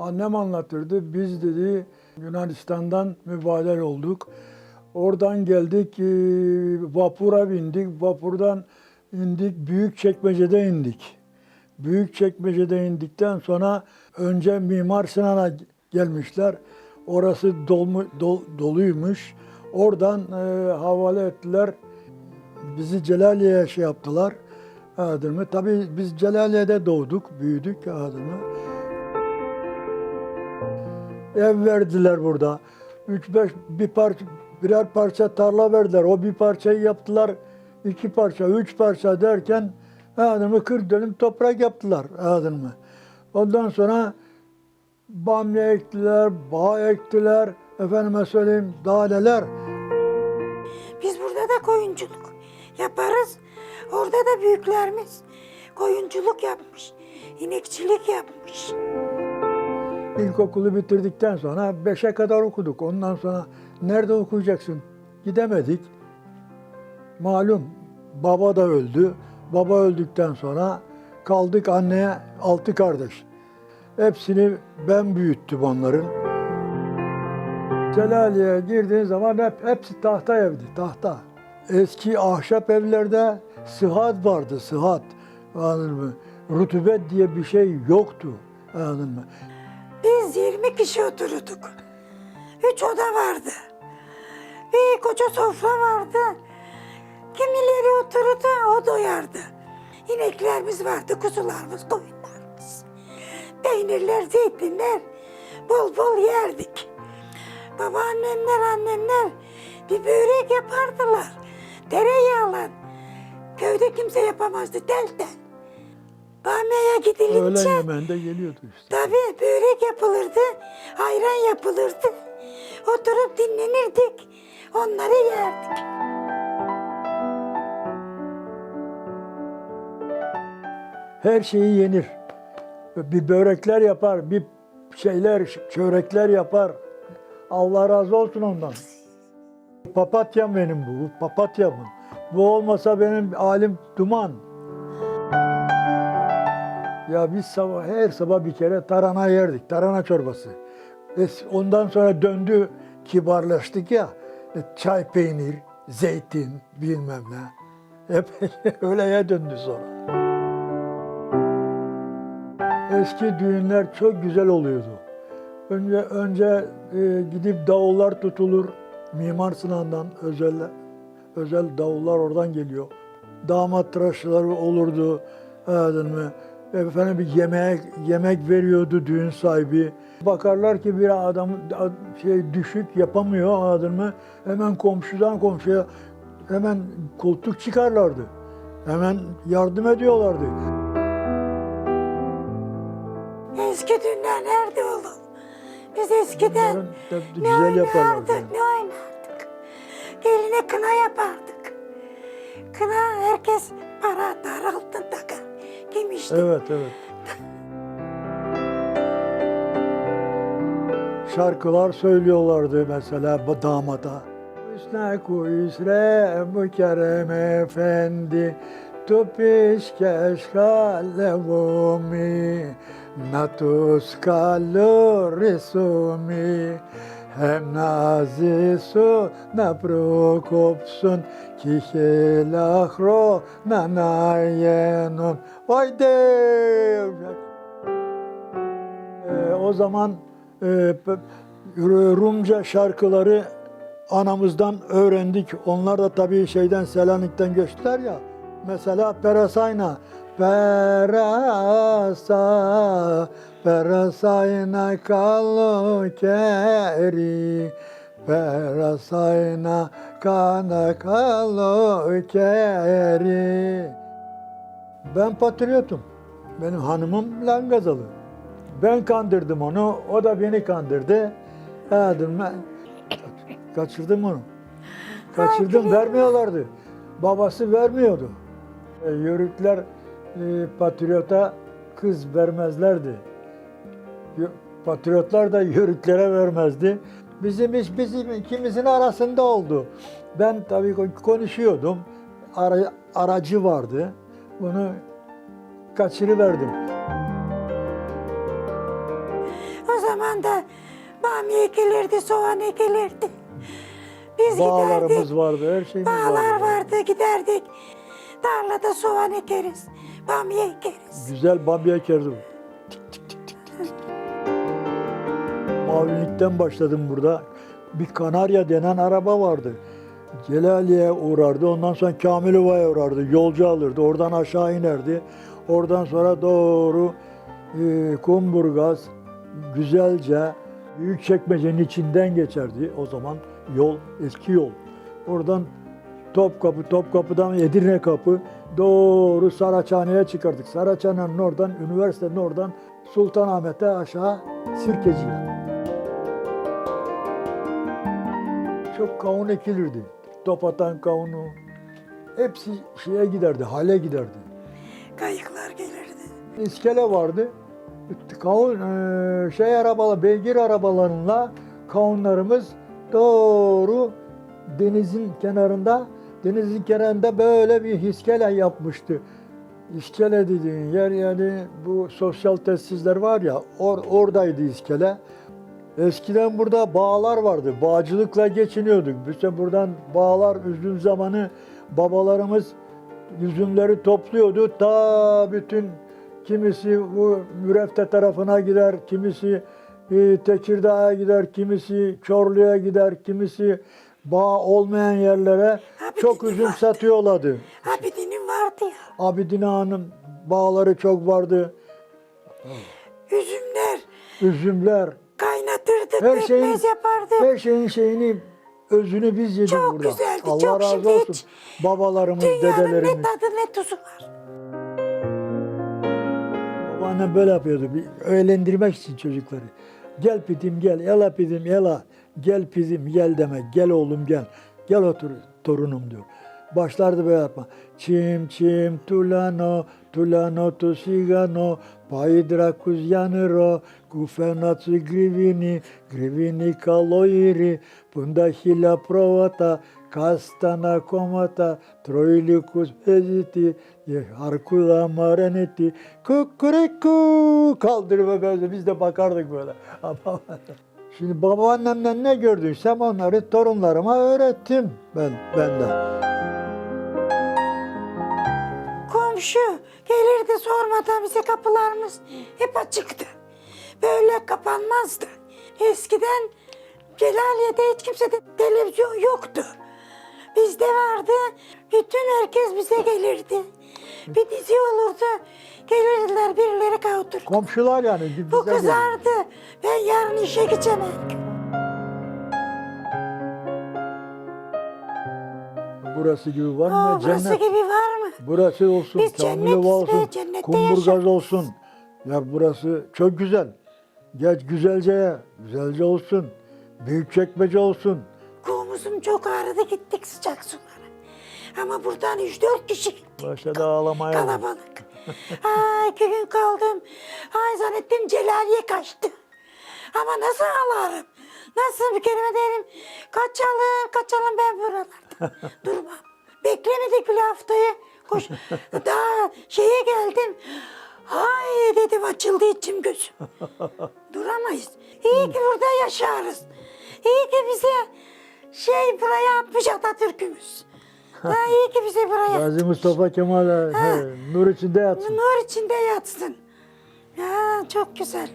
Annem anlatırdı. Biz dedi Yunanistan'dan mübadel olduk. Oradan geldik, e, vapura bindik. Vapurdan indik, büyük çekmecede indik. Büyük çekmecede indikten sonra önce Mimar Sinan'a gelmişler. Orası dolmu, dol- doluymuş. Oradan e, havale ettiler. Bizi Celaliye'ye şey yaptılar. Anladın mı? Tabii biz Celaliye'de doğduk, büyüdük. Anladın mı? Ev verdiler burada. Üç beş bir parça birer parça tarla verdiler. O bir parçayı yaptılar. iki parça, üç parça derken anladın mı? 40 dönüm toprak yaptılar. Anladın mı? Ondan sonra bamya ektiler, bağ ektiler. Efendime söyleyeyim daha neler. Biz burada da koyunculuk yaparız. Orada da büyüklerimiz koyunculuk yapmış. inekçilik yapmış. İlkokulu bitirdikten sonra beşe kadar okuduk. Ondan sonra nerede okuyacaksın? Gidemedik. Malum baba da öldü. Baba öldükten sonra kaldık anneye altı kardeş. Hepsini ben büyüttüm onların. Celaliye'ye girdiğin zaman hep hepsi tahta evdi, tahta. Eski ahşap evlerde sıhhat vardı, sıhhat. Anladın mı? Rutubet diye bir şey yoktu. Anladın mı? Biz 20 kişi otururduk. Üç oda vardı. Bir koca sofra vardı. Kimileri otururdu, o doyardı. İneklerimiz vardı, kuzularımız, koyunlarımız. Peynirler, zeytinler bol bol yerdik. Babaannemler, annemler bir börek yapardılar. Tereyağla. Köyde kimse yapamazdı, tel tel. Bamya'ya gidilince... Öğlen yemeğinde geliyordu işte. Tabii börek yapılırdı, ayran yapılırdı. Oturup dinlenirdik, onları yerdik. Her şeyi yenir. Bir börekler yapar, bir şeyler, çörekler yapar. Allah razı olsun ondan. Papatyam benim bu, papatyamın. Bu olmasa benim alim duman. Ya biz sabah, her sabah bir kere tarhana yerdik, tarhana çorbası. Es- Ondan sonra döndü, kibarlaştık ya. E, Çay, peynir, zeytin, bilmem ne. Hep öyleye döndü sonra. Eski düğünler çok güzel oluyordu. Önce önce e, gidip davullar tutulur. Mimar Sinan'dan özel özel davullar oradan geliyor. Damat tıraşları olurdu. Mı? Efendim bir yemek yemek veriyordu düğün sahibi. Bakarlar ki bir adam şey düşük yapamıyor anladın mı? Hemen komşudan komşuya hemen koltuk çıkarlardı. Hemen yardım ediyorlardı. Eski düğünler nerede oğlum? Biz eskiden Bunların ne güzel oynardık, ne oynardık. Geline kına yapardık. Kına herkes para atar, altın takar. Kim işte? Evet, evet. Şarkılar söylüyorlardı mesela bu damada. Hüsne kuyusre mükerrem efendi Tu pişkeş kalevumi Natus kalur resumi Hem nazisu na prokopsun Ki helahro na nayenun Vay dev! Ee, o zaman e, Rumca şarkıları anamızdan öğrendik. Onlar da tabii şeyden Selanik'ten göçtüler ya. Mesela Perasayna. Perasa, Perasayna kalokeri. Perasayna kana kalokeri. Ben patriotum. Benim hanımım Langazalı. Ben kandırdım onu, o da beni kandırdı. Dedim ben kaçırdım onu. Kaçırdım, vermiyorlardı. Babası vermiyordu. E, Yörükler e, patriota kız vermezlerdi. Patriotlar da yörüklere vermezdi. Bizim iş bizim ikimizin arasında oldu. Ben tabii ko- konuşuyordum. Ara- aracı vardı. Bunu kaçırıverdim. O Bamya ekilirdi, soğan ekilirdi. Biz Bağlarımız giderdik. vardı, her şeyimiz Bağlar vardı. vardı, giderdik. Tarlada soğan ekeriz, bamya ekeriz. Güzel bamya ekerdim. Mavilikten başladım burada. Bir Kanarya denen araba vardı. Celaliye uğrardı. Ondan sonra Kamilova'ya uğrardı. Yolcu alırdı. Oradan aşağı inerdi. Oradan sonra doğru e, Kumburgaz, Güzelce, Büyükçekmece'nin içinden geçerdi. O zaman yol, eski yol. Oradan Topkapı, Topkapı'dan Edirne Kapı doğru Saraçhane'ye çıkardık. Saraçhane'nin oradan, üniversitenin oradan Sultanahmet'e aşağı Sirkeci'ye. Çok kavun ekilirdi. Topatan kavunu. Hepsi şeye giderdi, hale giderdi. Kayıklar gelirdi. İskele vardı. Kavun, eee, şey arabalar, beygir arabalarıyla kavunlarımız doğru denizin kenarında, denizin kenarında böyle bir iskele yapmıştı. İskele dediğin yer yani bu sosyal tesisler var ya, or, oradaydı iskele. Eskiden burada bağlar vardı. Bağcılıkla geçiniyorduk. Biz buradan bağlar üzüm zamanı babalarımız üzümleri topluyordu. Ta bütün kimisi bu Mürefte tarafına gider, kimisi e, Tekirdağ'a gider, kimisi Çorlu'ya gider, kimisi bağ olmayan yerlere Abi çok üzüm vardı. satıyorlardı. Abidinin vardı ya. Abidine Hanım bağları çok vardı. Üzümler Üzümler, kaynatırdı, her şeyin yapardı. her şeyin şeyini özünü biz yedik Çok burada. güzeldi, Allah çok. razı olsun. Babalarımız, Dünyanın dedelerimiz. ne tadı ne tuzu var. Babaannem böyle yapıyordu. Bir eğlendirmek için çocukları. Gel pidim gel, yala pidim yala. Gel pidim gel demek. Gel oğlum gel. Gel otur torunum diyor. Başlardı böyle yapma. Çim çim tulano, tulano tu sigano, paidra kuzyanero, kufenatsu grivini, grivini kaloiri, punda hila provata, kastana komata, troilikus eziti, harkula mareneti, kukureku kaldırma böyle biz de bakardık böyle. Şimdi babaannemden ne gördüysem onları torunlarıma öğrettim ben benden. Komşu gelirdi sormadan bize kapılarımız hep açıktı. Böyle kapanmazdı. Eskiden Celaliye'de hiç kimsede televizyon yoktu. Bizde vardı. Bütün herkes bize gelirdi. Bir dizi olurdu. Gelirdiler birileri kavdur. Komşular yani bize Bu geldi. kızardı. Ben yarın işe gideceğim. Burası gibi var mı? Burası Cennet. gibi var mı? Burası olsun, Biz Kamilova olsun, cennette Kumburgaz olsun. Ya burası çok güzel. Geç güzelceye, güzelce olsun. Büyükçekmece olsun. Kuğumuzum çok ağrıdı gittik sıcak sulara. Ama buradan üç dört kişi gittik. Başladı ağlamaya. Kalabalık. Aa, iki gün kaldım. Ay zannettim Celaliye kaçtı. Ama nasıl ağlarım? Nasıl bir kelime derim. Kaçalım, kaçalım ben buralarda. Durmam. Beklemedik bile haftayı. Koş. Daha şeye geldim. Ay dedim açıldı içim gözüm. Duramayız. İyi ki burada yaşarız. İyi ki bize şey buraya atmış Atatürk'ümüz. Ha, iyi ki bize buraya Gazi Mustafa Kemal he, nur içinde yatsın. Nur içinde yatsın. Ya çok güzel.